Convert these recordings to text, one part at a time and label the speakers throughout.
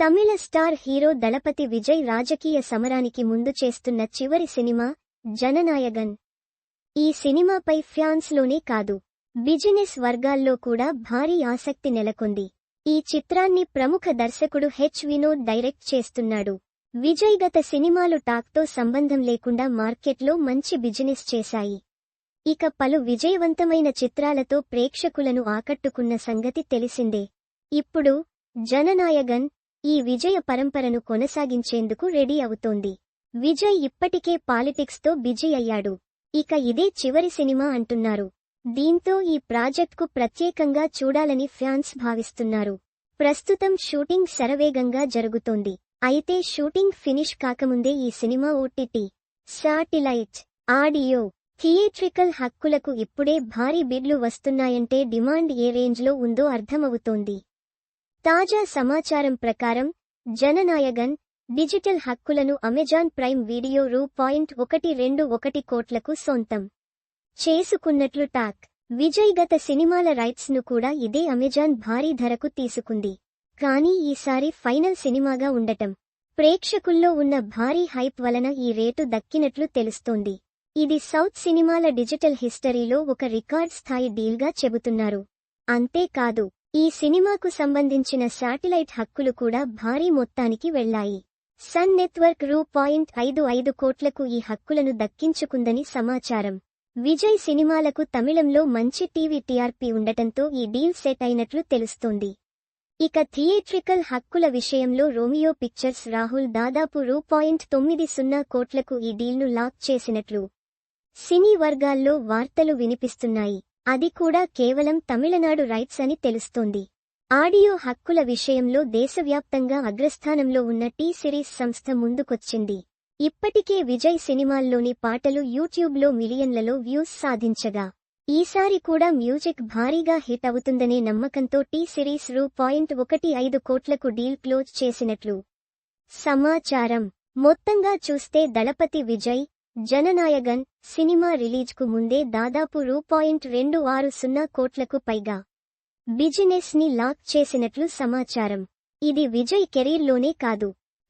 Speaker 1: తమిళ star hero Thalapathy Vijay రాజకీయ సమరానికి ముందు చేస్తున్న చివరి సినిమా జననాయగన్. ఈ సినిమాపై ఫ్యాన్స్లోనే కాదు బిజినెస్ వర్గాల్లో కూడా భారీ ఆసక్తి నెలకొంది. ఈ చిత్రాన్ని ప్రముఖ దర్శకుడు హెచ్ వినోద్ డైరెక్ట్ చేస్తున్నాడు. విజయ్ గత సినిమాలు టాక్తో సంబంధం లేకుండా మార్కెట్లో మంచి బిజినెస్ చేశాయి. ఇక పలు విజయవంతమైన చిత్రాలతో ప్రేక్షకులను ఆకట్టుకున్న సంగతి తెలిసిందే. ఇప్పుడు జననాయగన్ ఈ విజయ పరంపరను కొనసాగించేందుకు రెడీ అవుతోంది. విజయ్ ఇప్పటికే పాలిటిక్స్తో బిజీ అయ్యాడు. ఇక ఇదే చివరి సినిమా అంటున్నారు. దీంతో ఈ ప్రాజెక్ట్కు ప్రత్యేకంగా చూడాలని ఫ్యాన్స్ భావిస్తున్నారు. ప్రస్తుతం షూటింగ్ శరవేగంగా జరుగుతోంది. అయితే షూటింగ్ ఫినిష్ కాకముందే ఈ cinema OTT satellite audio theatrical హక్కులకు ఇప్పుడే భారీ బిడ్లు వస్తున్నాయంటే డిమాండ్ ఏ రేంజ్లో ఉందో అర్థమవుతోంది. తాజా సమాచారం ప్రకారం జననాయగన్ డిజిటల్ హక్కులను అమెజాన్ ప్రైమ్ వీడియో రూ. పాయింట్ ఒకటి రెండు ఒకటి కోట్లకు సొంతం. చేసుకున్నట్లు టాక్. విజయ్ గత సినిమాల రైట్స్ను కూడా ఇదే అమెజాన్ భారీ ధరకు తీసుకుంది. కానీ ఈసారి ఫైనల్ సినిమాగా ఉండటం ప్రేక్షకుల్లో ఉన్న భారీ హైప్ వలన ఈ రేటు దక్కినట్లు తెలుస్తోంది. ఇది సౌత్ సినిమాల డిజిటల్ హిస్టరీలో ఒక రికార్డ్ స్థాయి డీల్గా చెబుతున్నారు. అంతేకాదు ఈ సినిమాకు సంబంధించిన శాటిలైట్ హక్కులు కూడా భారీ మొత్తానికి వెళ్ళాయి. సన్ నెట్వర్క్ రూ పాయింట్ ఐదు ఐదు కోట్లకు ఈ హక్కులను దక్కించుకుందని సమాచారం. విజయ్ సినిమాలకు తమిళంలో మంచి టీవీ టీఆర్పీ ఉండటంతో ఈ డీల్ సెట్ అయినట్లు తెలుస్తోంది. ఇక థియేట్రికల్ హక్కుల విషయంలో రోమియో పిక్చర్స్ రాహుల్ దాదాపు రూ పాయింట్ తొమ్మిది సున్నా కోట్లకు ఈ డీల్ను లాక్ చేసినట్లు సినీ వర్గాల్లో వార్తలు వినిపిస్తున్నాయి. అది కూడా కేవలం తమిళనాడు రైట్స్ అని తెలుస్తోంది. ఆడియో హక్కుల విషయంలో దేశవ్యాప్తంగా అగ్రస్థానంలో ఉన్న టీ సిరీస్ సంస్థ ముందుకొచ్చింది. ఇప్పటికే విజయ్ సినిమాల్లోని పాటలు యూట్యూబ్లో మిలియన్లలో వ్యూస్ సాధించగా. ఈసారి కూడా మ్యూజిక్ భారీగా హిట్ అవుతుందనే నమ్మకంతో టీ సిరీస్ రూ. పాయింట్ ఒకటి ఐదు కోట్లకు డీల్ క్లోజ్ చేసినట్లు. సమాచారం. మొత్తంగా చూస్తే దళపతి విజయ్ జననాయగన్ సినిమా రిలీజ్కు ముందే దాదాపు రూ. పాయింట్ రెండు ఆరు సున్నా కోట్లకు పైగా బిజినెస్ని లాక్ చేసినట్లు సమాచారం. ఇది విజయ్ కెరీర్లోనే కాదు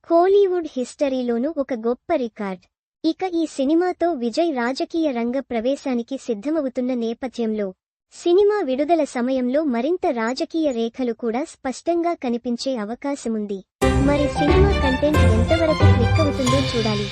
Speaker 1: కోలీవుడ్ హిస్టరీలోనూ ఒక గొప్ప రికార్డ్. ఇక ఈ సినిమాతో విజయ్ రాజకీయ రంగ ప్రవేశానికి సిద్ధమవుతున్న నేపథ్యంలో సినిమా విడుదల సమయంలో మరింత రాజకీయ రేఖలు కూడా స్పష్టంగా కనిపించే అవకాశముంది. మరి సినిమా కంటెంట్ ఎంతవరకు క్లిక్ అవుతుందో చూడాలి.